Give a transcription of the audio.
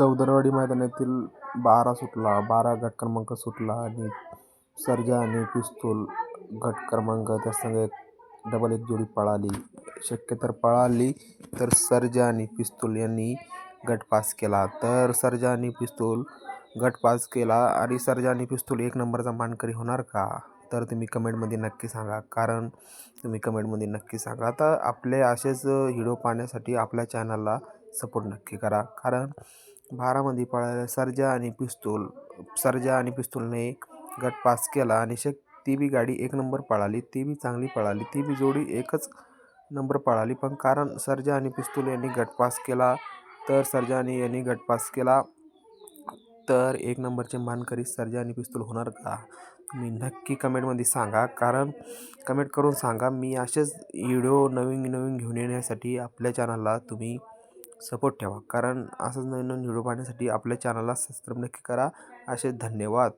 चौदरवाडी मैदानातील बारा सुटला. बारा गट क्रमांक सुटला आणि सर्जा आणि पिस्तूल गट क्रमांक त्या संग एक डबल एक जोडी पळाली. शक्य तर पळाली तर सर्जा आणि पिस्तूल यांनी गट पास केला. तर सर्जा आणि पिस्तूल गट पास केला आणि सर्जा आणि पिस्तूल एक नंबरचा मानकरी होणार का? तर तुम्ही कमेंटमध्ये नक्की सांगा. कारण तुम्ही कमेंटमध्ये नक्की सांगा. आता आपले असेच व्हिडिओ पाहण्यासाठी आपल्या चॅनलला सपोर्ट नक्की करा. कारण बारामध्ये पळायला सर्जा आणि पिस्तूल सर्जा आणि पिस्तूलने गट पास केला आणि शक ती बी गाडी एक नंबर पळाली ती बी चांगली पळाली ती बी जोडी एकच नंबर पळाली. पण कारण सर्जा आणि पिस्तूल यांनी गट पास केला तर सर्जा आणि यांनी गट पास केला तर एक नंबरचे मानकरी सर्जा आणि पिस्तूल होणार का? तुम्ही नक्की कमेंटमध्ये सांगा. कारण कमेंट करून सांगा. मी असेच व्हिडिओ नवीन नवीन घेऊन येण्यासाठी आपल्या चॅनलला तुम्ही सपोर्ट ठेवा. कारण असंच नवीन नवीन व्हिडिओ पाहण्यासाठी आपल्या चॅनलला सबस्क्राईब नक्की करा. असे धन्यवाद.